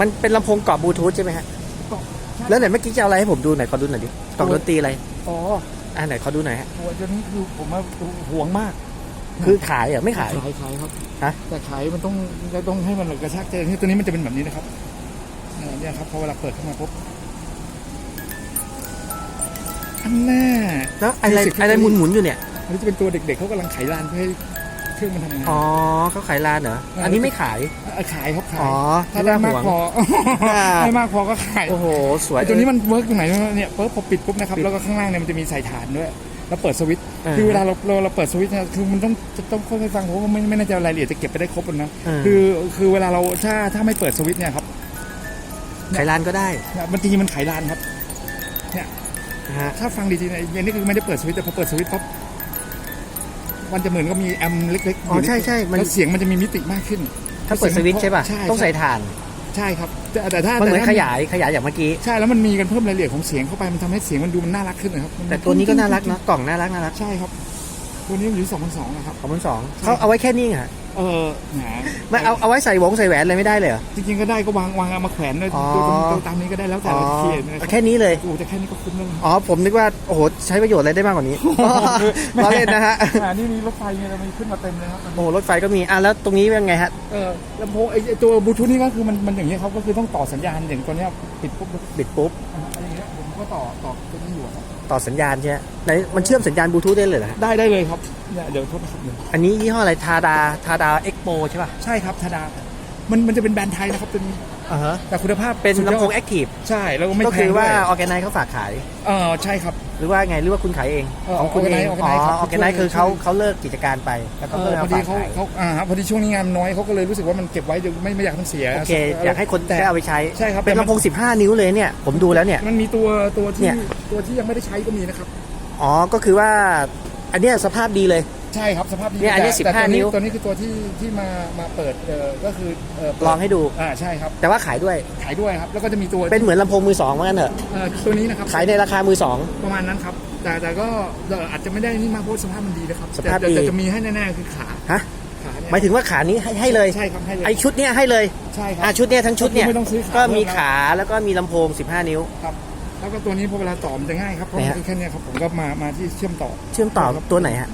มันเป็นลำโพงเกาะบลูทูธใช่ไหมฮะแล้วไหนเมื่อกี้จะเอาอะไรให้ผมดูหน่อยขอดูหน่อยดิกล่องดนตรีอะไรอ๋ออ่าไหนขอดูหน่อยฮะตัวตัวนี้คือผมว่าห่วงมากคือขายเหรอไม่ขาย ขายขายครับฮะ แต่ขายมันต้องต้องให้มันกระชากใจที่ตัวนี้มันจะเป็นแบบนี้นะครับเออเนี่ยครับพอเวลาเปิดเข้ามาปุ๊บอันแน่ แล้วอะไรรู้สึกอะไรหมุนหมุนๆอยู่เนี่ย อันนี้จะเป็นตัวเด็กๆเขากำลังไขลานเพื่อให้เค รื่องมันทำงานอ๋อเขาขายร้านเหรอ อันนี้ไม่ขายเออขายครับขายอ๋อถ้าได้มากพออ่าได้มากพอก็ขาย โอ้โห สวยไอ้ตัวนี้มันเวิร์กตรงไหนเนี่ยปุ๊บพอปิดปุ๊บนะครับ แล้วก็ข้างล่างเนี่ยมันจะมีสายฐานด้วย แล้วเปิดสวิตช์เออคือเวลาเราเราเราเปิดสวิตช์เนี่ยคือมันต้องจะต้องค่อยๆฟังเพราะว่าไม่ไม่น่าจะรายละเอียดจะเก็บไปได้ครบหรอกนะเออคือคือเวลาเราถ้าถ้าไม่เปิดสวิตช์เนี่ยครับ ขายร้านก็ได้เนี่ยมันจริงๆมันไขลานครับนะฮะถ้าฟังดีๆนะอันนี้คือไม่ได้เปิดสวิตช์แต่พอเปิดสวิตช์ปั๊บ มันจะเหมือนก็มีแอมป์เล็กๆอ๋อใช่ใช่มัน แล้วเสียงมันจะมีมิติมากขึ้นถ้าเปิดสวิตช์ใช่ป่ะ ใช่ต้องใส่ถ่าน ใช่ครับ แต่แต่ถ้ามันเหมือนแต่ขถ้ยายขยายอย่างเมื่อกี้ ใช่ แล้วมันมีกันเพิ่มรายละเอียดของเสียงเข้าไปมันทำให้เสียงมันดูมันน่ารักขึ้นนะครับมัแต่ตัวนี้ก็น่ารักเนอะกล่องน่ารักน่ารัก ใช่ครับ ตัวนี้มันอยู่สองพันสองนะครับขอบคุณสองเขาเอาไว้แค่นี้เหรอ เออแหมไม่เอาเอาไว้ใส่วงใส่แหวนเลยไม่ได้เลยเหรอ จริงๆก็ได้ก็วางวางเอามาแขวนเลยอ๋อตัวตัวตัวตามนี้ก็ได้แล้วแต่อ๋อเราจะเขียนนะครับแค่นี้เลย โอ้แต่แค่นี้ก็คุ้มแล้วนะอ๋อผมนึกว่าโอ้โหใช้ประโยชน์อะไรได้มากกว่านี้ล้อเล่นนะฮะอ่านี่มีรถไฟไงเรามีขึ้นมาเต็มเลยครับ โอ้โหรถไฟก็มีอะแล้วตรงนี้เป็นไงฮะ เออลำโพงไอ้ไอ้ตัวบลูทูธนี่ก็คือมันมันอย่างนี้ยครับก็คือต้องต่อสัญญาณอย่างตัวเนี้ยปิดปุ๊บบิดปุ๊บ อ่าอะไรอย่างเงี้ยผมก็ต่อต่อตัวนี้อยู่อะครับ ต่อสัญญาณใช่ไหมไหนมันเชื่อมสัญญาณบลูทูธได้เลยเหรอฮะได้ได้เลยครับเนี่ยเดี๋ยวโทษนะครับเดี๋ยวอันนี้ยี่ห้ออะไรทาดาทาดาเอ็กโปใช่ป่ะใช่ครับธดา มันมันจะเป็นแบรนด์ไทยนะครับตัวนี้อ่าฮะแต่คุณภาพเป็นสุดยอดลำโพงแอคทีฟใช่ แล้วก็ไม่ก็แพคืงอว่าด้วยออแกไนเขาฝากขาย เออใช่ครับ หรือว่าไงหรือว่าคุณขายเองเออของคุณเอง Organize อ๋อ Organize ครับออแกไนคือเขาเขาเลิกกิจการไปแล้วก็เอเพิ่องพเอาอดีฝากเขาขายเขาอ่าพอดีช่วงนี้งานน้อยเขาก็เลยรู้สึกว่ามันเก็บไว้เดี๋ยวไม่ไม่อยากให้มันเสียโอเค อยากให้คนแต่ ได้เอาไปใช้ ใช่ครับเป็นแต่มัน ลำโพง 15 นิ้วเลยเนี่ย ผมดูแล้วเนี่ย มันมีตัวตัวเนี่ที่ย ตัวที่ยังไม่ได้ใช้ก็มีนะครับ อ๋อ ก็คือว่า อันเนี้ยสภาพดีเลย ใช่ครับสภาพดีเนี่ยอันนี้แต่แต่15ตัวนิ้ว ตัวนี้คือตัวที่ที่มามาเปิดเออก็คือเออเปิดลองให้ดู อ่าใช่ครับแต่ว่าขายด้วย ขายด้วยครับ แล้วก็จะมีตัวเป็นเหมือนลำโพงมือสองเหมือนกันเถอะ เอ่อตัวนี้นะครับ ขายในราคามือสอง ประมาณนั้นครับ แต่แต่ก็เอ่ออาจจะไม่ได้นี่มากเพราะสภาพมันดีนะครับสภาพแต่ดี แต่จะมีให้แน่ๆคือขาฮะขาเนี่ยหมายถึงว่าขานี้ให้ให้เลย ใช่ครับให้เลยไอชุดเนี้ยให้เลย ใช่ครั อะชุดเนี้ยทั้งชุดเนี่ยไม่ต้องซื้อขาก็มีเพิ่มแล้วขาแล้วก็มีลำโพง 15 นิ้ว ครับ แล้วก็ตัวนี้พอเวลาต่อมันจะง่ายครับเพราะไหนมันฮะคือแค่เนี้ยครับผมก็มามาที่เชื่อมต่อเชื่อมต่อตัวไหนฮะ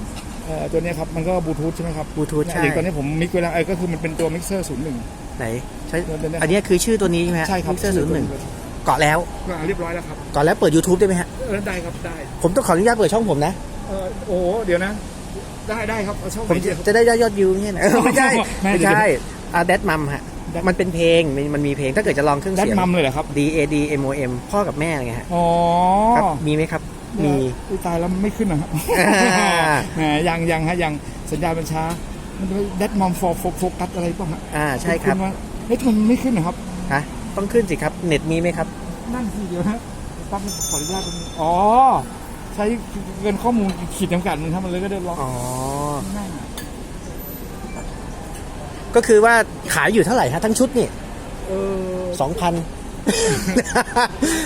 เอ่อตัวเนี้ยครับมันก็บลูทูธใช่ไหมครับบลูทูธใช่ อย่างตัวนี้ผมมิกเวลาเออก็คือมันเป็นตัวมิกเซอร์ศูนย์หนึ่ง ไหนใช้ตัวเนี้ยอันเนี้ยคือชื่อตัวนี้ใช่ไหมฮะใช่ครับเซอร์ศูนย์หนึ่งเกาะแล้วก็เรียบร้อยแล้วครับเกาะแล้วเปิด YouTube ได้ไหมฮะ เออได้ครับได้ผมต้องขออนุญาตเปิดช่องผมนะ เออโอ้โหเดี๋ยวนะ ได้ได้ครับเอาช่องผมไหนจะดีครับ จะได้ยอดวิวไม่ใช่ไหมเออไม่ใช่ ไม่ไม่เดี๋ยวใช่ อาเดดมัมฮะ Dead มันเป็นเพลงมันมันมีเพลงถ้าเกิดจะลองเครื่องดัดเสียง มัมเลยเหรอครับ D A D M O M พ่อกับแม่ไงฮะอ๋อครับมีไหมครับมี อุ๊ยตายแล้วไม่ขึ้นนะครับอ่า แหมยังยังฮะยังสัญญาณมันช้ามันจะดัดมัมฟอร์โฟกัสอะไรป่ะฮะอ่าใช่ครับณว่าเฮ้ยทำไมมันไม่ขึ้นนะครับ ฮะต้องขึ้นสิครับเน็ตมีไหมครับ นั่นสิเดียวนะตั้งขออนุญาตตรงนี้อ๋อ ใช้เกินข้อมูลขีดจำกัดมันทำมันเลยก็เดินล็อกอ๋อ นั่นน่ะ ก็คือว่าขายอยู่เท่าไหร่ฮะทั้งชุดนี่เออสองพัน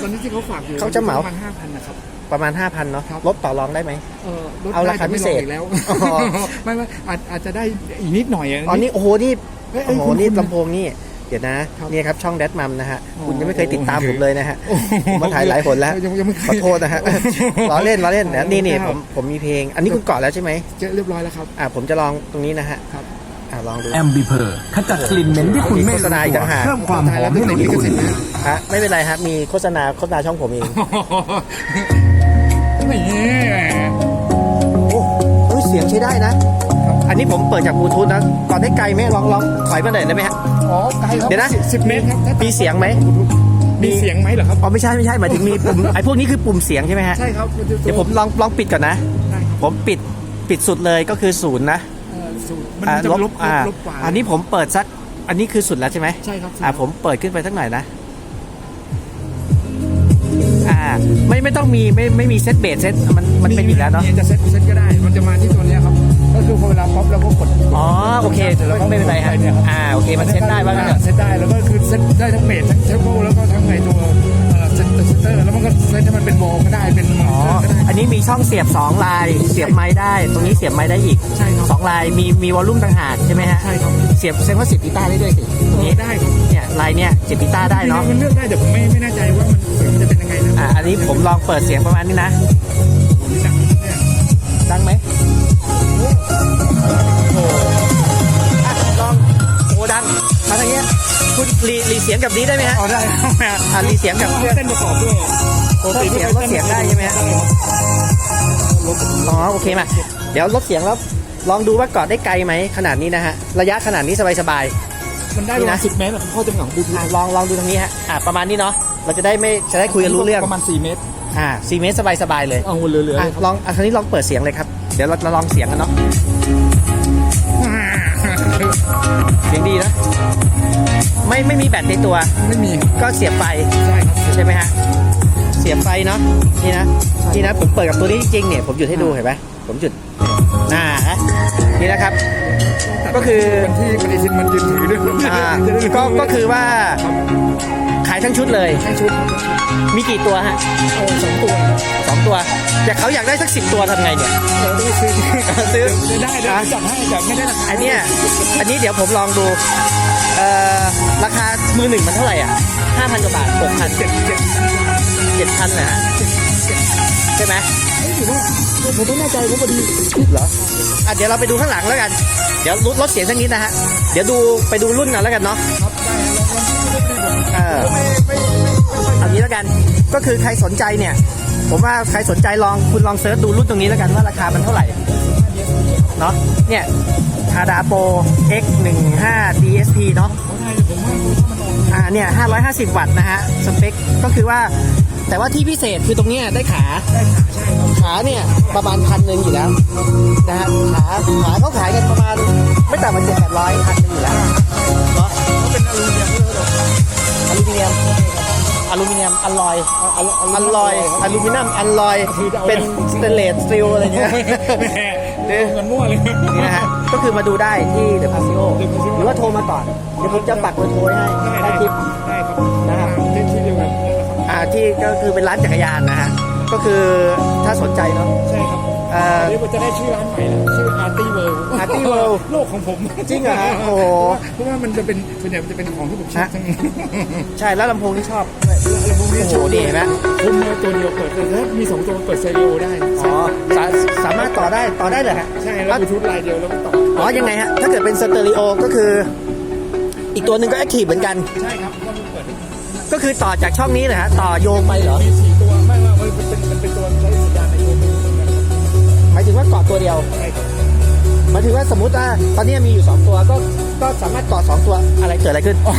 ตอนนี้ที่เขาฝากอยู่เขาจะเหมา ประมาณห้าพันนะครับ ประมาณ 5,000เนาะครับ ลดต่อรองได้ไหม เออลดเอาราคาได้แต่ไม่พิเศษลดอีกแล้วอ๋อ ไม่ไม่อาจอาจจะได้อีกนิดหน่อยะอ๋อนี่โอ้โหนี่เอ้ยโอ้เอ้ยโหคุณนี่คุณ ลำโพงนี่ เดี๋ยวนะครับเนี่ยครับช่องแดดมัมนะฮะ อ๋อ คุณยังไม่เคยติดตามผมเลยนะฮะ โอ้โหผมมาถ่ายหลายหนแล้ว ยังยังไม่เคขอยโทษนะฮะ ล้อเล่นล้อเล่นนะนี่นี่คผรับมผมมีเพลง อันนี้คุณเกาะแล้วใช่ไหมเจอเรียบร้อยแล้วครับ อ่าผมจะลองตรงนี้นะฮะ ครับ อ่าลองดูแอมบิเพอร์ขจัดกลิ่นเหม็นที่คุณไม่โฆษณาอีกต่างหากเพิ่มความหอมให้ในที่คุณฮะไม่เป็นไรฮะมีโฆษณาโฆษณาช่องผมเองนี่โอ้เฮ้ยเสียงใช้ได้นะ อันนี้ผมเปิดจากบลูทูธนะก่อนได้ไกลไหมลองลองถอยมาหน่อยได้ไหมฮะอ๋อไกลครับเดี๋ยวนะสิบสิบเมตรครับถ้ามีเสียงไหมมีเสียงไหมเหรอครับอ๋อไม่ใช่ไม่ใช่หมายถึงมีปุ่มไอ้พวกนี้คือปุ่มเสียงใช่ไหมฮะใช่ครับนจะเดี๋ยวผมลองลองปิดก่อนนะได้ครับผมปิดปิดสุดเลยก็คือศูนย์นะเอ่อ สูตรมันอ่าจะลบลบอ่าลบกว่าอันนี้ผมเปิดสัก อันนี้คือสุดแล้วใช่ไหมใช่ครับอ่าผมเปิดขึ้นไปสักหน่อยนะอ่าไม่ไม่ต้องมีไม่ไม่มีเซตเบสเซตมันมันเป็นอยู่แล้วเนาะจะเซ็ตเซ็ตก็ได้ มันจะมาที่ตัวเนี้ยครับ ก็คือพอเวลาป๊อปเราก็กดอ๋อโอเคสร็จแล้วก็ไม่เป็นไรฮะเนี่ยครับอ่าโอเคมันเซ็ตได้ว่างั้นเถอะเซ็ตได้แล้วก็คือเซ็ตได้ทั้งเบสทั้งเทมโปแล้วก็ทั้งในตัวเอ่อเซ็ตเซ็เออแล้วมันก็เซตให้มันเป็นวอลก็ได้เป็นมออ๋อ นิเตอร์ก็ได้อันนี้มีช่องเสียบสองลาย เสียบไม้ได้ ตรงนี้เสียบไม้ได้อีกใช่ครับสองลายมีมีวอลลุ่มต่างหากใช่ไหมฮะใช่ครับ เสียบแสดงว่าเสียบกีตาร์ได้ด้วยสิตรงเอนี้อได้ครับเนี่ยลายเนี่ยเสียบกีตาร์ได้เนาะมันเลือกได้แต่ผมไม่ไม่แน่ใจว่ามันเสียงมันจะเป็นยังไงนะอะอันนี้ผมลองเปิดเสียงประมาณนี้นะผมนี่ดังเนี่ยดังไหมโอ้โหอะลองโอ้ดังมาทางเนี้ยคุณรีรีเสียงกับนี้ได้ไหมฮะอ๋อได้ครับอะรีเสียงกับเต้นประกอบด้วยเพิ่มเสียงลดเสียงได้ใช่ไหมฮะ อ๋อโอเคมา เดี๋ยวลดเสียงแล้วลองดูว่ากอดได้ไกลไหมขนาดนี้นะฮะ ระยะขนาดนี้สบายมันได้ประมาณสิบเมตรอะข้อจำกัดของบลูทูๆธอะลองลองดูทางนี้ฮะอะประมาณนี้เนาะเราจะได้ไม่จะได้คุยกันรู้เรื่องประมาณสี่เมตรอ่าสี่เมตรสบายๆเลยเอาเหลือๆเลยอะครับลองอะคราวนี้ลองเปิดเสียงเลยครับเดี๋ยวเราเราลองเสียงกันเนาะเสียงดีนะไม่ไม่มีแบตในตัวไม่มีก็เสียบไฟใช่ครับใช่ไหมฮะเสียบไฟเนาะนี่นะนี่นะผมเปิดกับตัวนี้จริงๆเนี่ยผมหยุดให้ดูเห็นไหมผมหยุดอ่าฮะนี่นะครับ ก็คือวันที่ปฏิทินมันยืนถือด้วยอ่าจะได้รู้ก็ก็คือว่า ขายทั้งชุดเลยใช้ชุด มีกี่ตัวฮะเออสองตัวสองตัวแต่เขาอยากได้สักสิบตัวทำไงเนี่ยเราต้องซื้อซื้อได้ได้ได้จัดให้แต่ไม่ได้ราคาอันเนี้ยอันนี้เดี๋ยวผมลองดูเอ่อราคามือหนึ่งมันเท่าไหร่อะห้าพันกว่าบาทหกพันเจ็ดเจ็ด เจ็ดพันนะฮะใช่ไหมไม่ถือว่าผมต้องแน่ใจว่าพอดีเหรออะเดี๋ยวเราไปดูข้างหลังแล้วกัน เดี๋ยวลดลดเสียงสักนิดนะฮะ เดี๋ยวดูไปดูรุ่นกันแล้วกันเนาะครับได้ลองลองซื้อได้ดีกว่าเออเอางี้แล้วกัน ก็คือใครสนใจเนี่ย ผมว่าใครสนใจลองคุณลองเซิร์ชดูรุ่นตรงนี้แล้วกันว่าราคามันเท่าไหร่ เนาะเนี่ยทาดาโป X 1 5 DSP เนาะเขาได้ผมว่ามันออกอ่าเนี่ย550 วัตต์นะฮะ สเปคก็คือว่า แต่ว่าที่พิเศษคือตรงเนี้ยได้ขาได้ค่ะใช่ครับขาเนี่ยประมาณพันหนึ่งอยู่แล้วนะฮะขาขาเขาขายกันประมาณไม่ต่ำกว่าเจ็ดแปดร้อยพันหนึ่งอยู่แล้วเนาะเขาเป็นอลูมิเนียมด้วยเหรออลูมิเนียมอลูมิเนียมอลลอยอลูอลลอยอลูมิเนียมอลลอยเป็นสเตนเลสสตีลอะไรเงี้ยแหมเดี๋ยวเงินมั่วเลยนี่นะฮะก็คือมาดูได้ที่เดอะพาซิโอ The Paseo หรือว่าโทรมาก่อนเดี๋ยวผมจะปักเบอร์โทรไว้ให้ได้ใต้ได้คลิป ที่ก็คือเป็นร้านจักรยานนะฮะก็คือถ้าสนใจเนาะ ใช่ครับเอ่อ เดี๋ยวผมจะได้ชื่อร้านใหม่แล้วชื่อ Arty World Arty World โลกของผมจริงเหรอฮะโอ้โห เพราะว่ามันจะเป็นส่วนใหญ่มันจะเป็นของที่ผมชอบฮะทั้งใช่แล้วลำโพงที่ชอบด้วยลำโพงนี้โอ้โหชอบดีเห็นไหมผมมีตัวเดียวเปิดเลยแล้วมีสองตัวเปิดสเตอริโอได้อ๋อสาสามารถต่อได้ต่อได้เลยฮะ ใช่แล้วบลูทูธลายเดียวแล้วก็ต่ออ๋อยังไงฮะ ถ้าเกิดเป็นสเตอริโอก็คือ อีกตัวหนึ่งก็แอคทีฟเหมือนกัน ใช่ครับก็เปิดได้ ก็คือต่อจากช่องนี้เลยฮะต่อโยงไปเหรอมีสี่ตัวไม่ว่ามันเป็นมันเป็นตัวใช้สัญญาณในตัวมือเหมือนกันครับหมายถึงว่าเกาะตัวเดียวใช่ครับหมายถึงว่าสมมติว่าตอนนี้มีอยู่2ตัวก็ก็สามารถเกาะ2ตัวอะไรเกิดอะไรขึ้น อ๋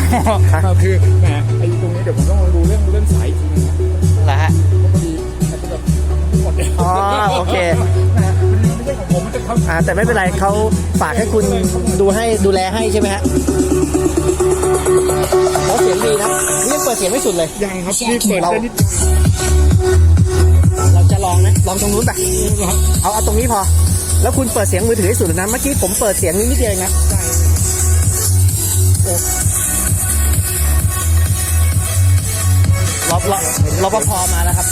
อคือแหมไอ้ตรงนี้เดี๋ยวผมต้องดูเรื่องเรื่องสายอีกทีนึงนะเหรอฮะเพราะพอดีอาจจะแบบหมดเลยอ๋อโอเคนะ องผมมันจะเข้าอ่าแต่ไม่เป็นไรเขาฝากให้คุณดูให้ดูแลให้ใช่ไหมฮะเขาเสียงดีนะนี่ยังเปิดเสียงไม่สุดเลยยังครับนี่เปิดได้นิดเราจะลองนะลองตรงนู้นไปเอาเอาตรงนี้พอ แล้วคุณเปิดเสียงมือถือให้สุดเลยนะเมื่อกี้ผมเปิดเสียงนิดเดียวเองนะรอรอ รอปภมาแล้วครับ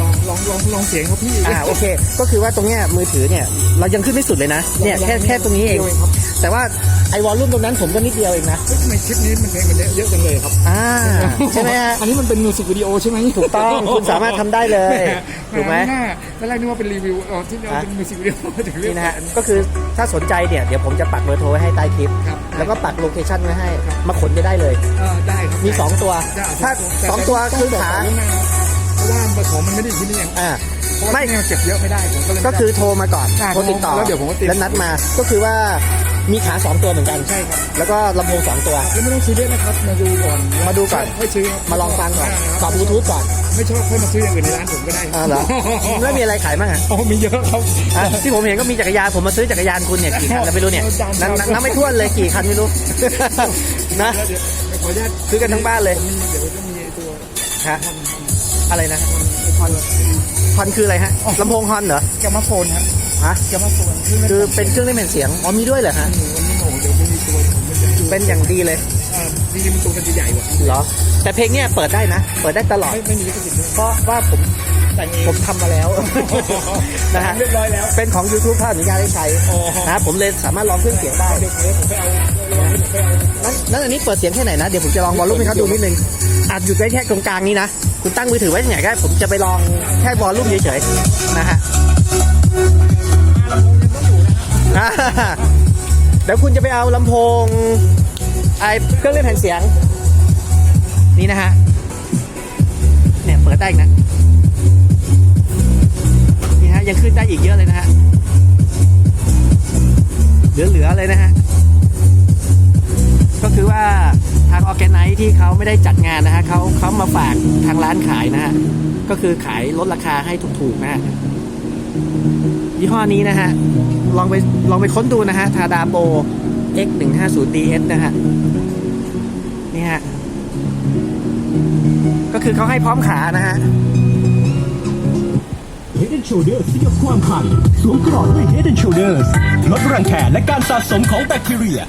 ลองลองลองลองเสียงครับพี่อ่าโอเค ก็คือว่าตรงเนี้ยมือถือเนี่ย เรายังขึ้นไม่สุดเลยนะเนี่ยแค่แค่ตรงนี้เองครับแต่ว่าไอวอลลุ่มตรงนั้นผมก็นิดเดียวเองนะเฮ้ยทำไมคลิปนี้มันเพลงมันเยอะจังเลยครับอ่าใช่ไหมฮะอันนี้มันเป็นมิวสิกวิดีโอใช่ไหมถูกต้องคุณสามารถทำได้เลยถูกไหมน้าตอนแรกนึกว่าเป็นรีวิวอ๋อที่เราเป็นมิวสิกวิดีโอถึงเรื่อนี่งนะฮะก็คือถ้าสนใจเนี่ยเดี๋ยวผมจะปักเบอร์โทรไว้ให้ใต้คลิป ครับแล้วก็ปักโลเคชั่นไว้ให้มาขนไปได้เลย เออได้ครับมี 2 ตัว ได้ถ้า 2 ตัวคือขาเพราะว่าของมันไม่ได้อยู่ที่นี่เองอ่าไม่ไม่เก็บเยอะไม่ได้ผมก็เลยก็คือโทรมาก่อนใช่โทรติดต่อแล้วเดี๋ยวผมก็ติด แล้วนัดมา ก็คือว่า มีขา2ตัวเหมือนกัน ใช่ครับ แล้วก็ลำโพง2ตัว แล้วไม่ต้องซื้อเยอะนะครับ มาดูก่อนมาดูก่อนค่อยซื้อครับมาลองฟังก่อนาต่อบลูทูธก่อน ไม่ชอบค่อยมาซื้ออย่างอื่นในร้านผมก็ได้อ่าเหรอแล้วมีอะไรขายบ้างอะ โอ้มีเยอะครับ อะที่ผมเห็นก็มีจักรยานผมมาซื้อจักรยานคุณเนี่ยกี่คันแล้วไม่รู้เนี่ยนับนับนับไม่ถ้วนเลยกี่คันไม่รู้ นะเดี๋ยวเดี๋ยวขออนุญาตซื้อกันทั้งบ้านเลยมีเดี๋ยวจะมีตัวฮะ อะไรนะฮอนฮอนคืออะไรฮะลำโพงฮอนเหรอ แกมมาโฟนครับ ฮะแกมมาโฟนคือคือเป็นเครื่องเล่นแผ่นเสียงอ๋อมีด้วยเหรอฮะวันนี้โอ้โหเดี๋ยวไม่มีตัวผมไม่จะดูเป็นอย่างดีเลยอ่าจริงๆมันตัวมันจะใหญ่กว่าเหรอ แต่เพลงเนี้ยเปิดได้นะ เปิดได้ตลอดไม่ไม่มีลิขสิทธิ์ด้วยเพราะว่าผมแต่งเองผมทำมาแล้วนะฮะเรียบร้อยแล้วเป็นของ YouTube ถ้าอนุญาตให้ใช้อ๋อนะผมเลยสามารถลองเครื่องเสียงได้เดี๋ยวผมไปเอาลองให้ผมไปเอานั้นนั้นอันนี้เปิดเสียงแค่ไหนนะเดี๋ยวผมจะลองวอลลุ่มให้เขาดูนิดนึงอาจหยุดไว้แค่ตรงกลางนี้นะคุณตั้งมือถือไว้ที่ไหนก็ได้ผมจะไปลองแค่วอลลุ่มเฉยๆนะฮะ เดี๋ยวคุณจะไปเอาลำโพงไอเครื่องเล่นแผ่นเสียง นี่นะฮะ เนี่ยเปิดได้อีกนะนี่ฮะยังขึ้นได้อีกเยอะเลยนะฮะ เหลือๆเลยนะฮะ ก็คือว่าทางออแกไนที่เขาไม่ได้จัดงานนะฮะเขาเขามาฝากทางร้านขายนะฮะ ก็คือขายลดราคาให้ถูกๆนะฮะยี่ห้อนี้นะฮะ ลองไปลองไปค้นดูนะฮะทาดาโป X 1 5 0 DS นะฮะนี่ฮะ ก็คือเขาให้พร้อมขานะฮะ Head and Shoulders ที่ยกความคันสวมกรอบด้วย Head and Shoulders ลดรังแคและการสะสมของแบคทีเรีย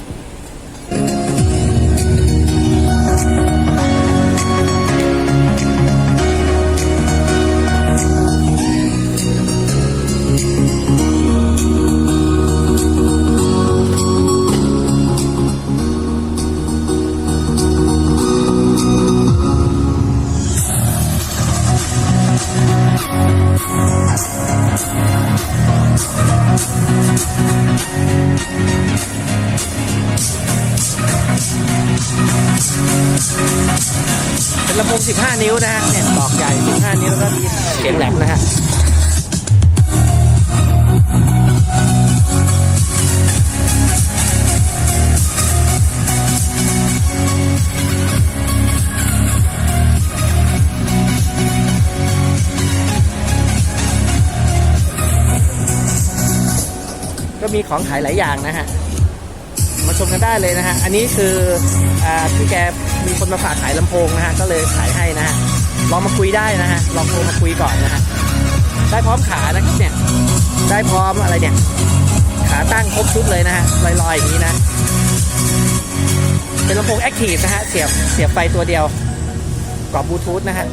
มีของขายหลายอย่างนะฮะ มาชมกันได้เลยนะฮะ อันนี้คืออ่าพี่แกมีคนมาฝากขายลำโพงนะฮะ ก็เลยขายให้นะฮะ ลองมาคุยได้นะฮะ ลองโทรมาคุยก่อนนะฮะ ได้พร้อมขานะครับเนี่ย ได้พร้อมอะไรเนี่ย ขาตั้งครบชุดเลยนะฮะ ลอยๆอย่างนี้นะ เป็นลำโพงแอคทีฟนะฮะ เสียบเสียบไฟตัวเดียวกรอบบลูทูธนะฮะ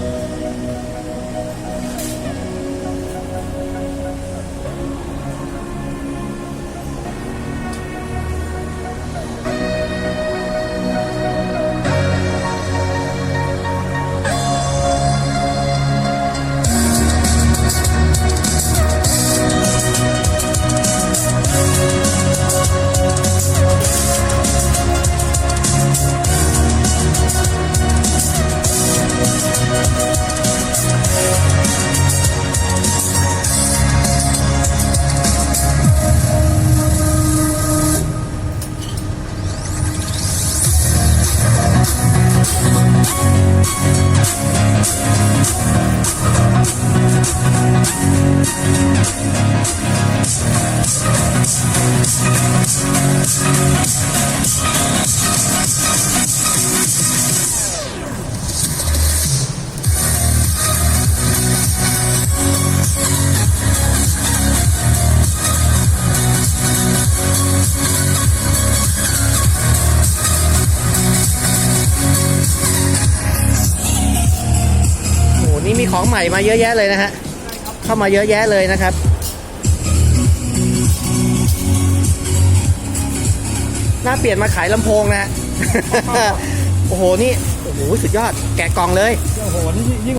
ของใหม่มาเยอะแยะเลยนะฮะ เข้ามาเยอะแยะเลยนะครับ น่าเปลี่ยนมาขายลำโพงนะฮะ โอ้โห นี่ โอ้โห สุดยอด แกะกล่องเลย โอ้โหนี่ยิ่ง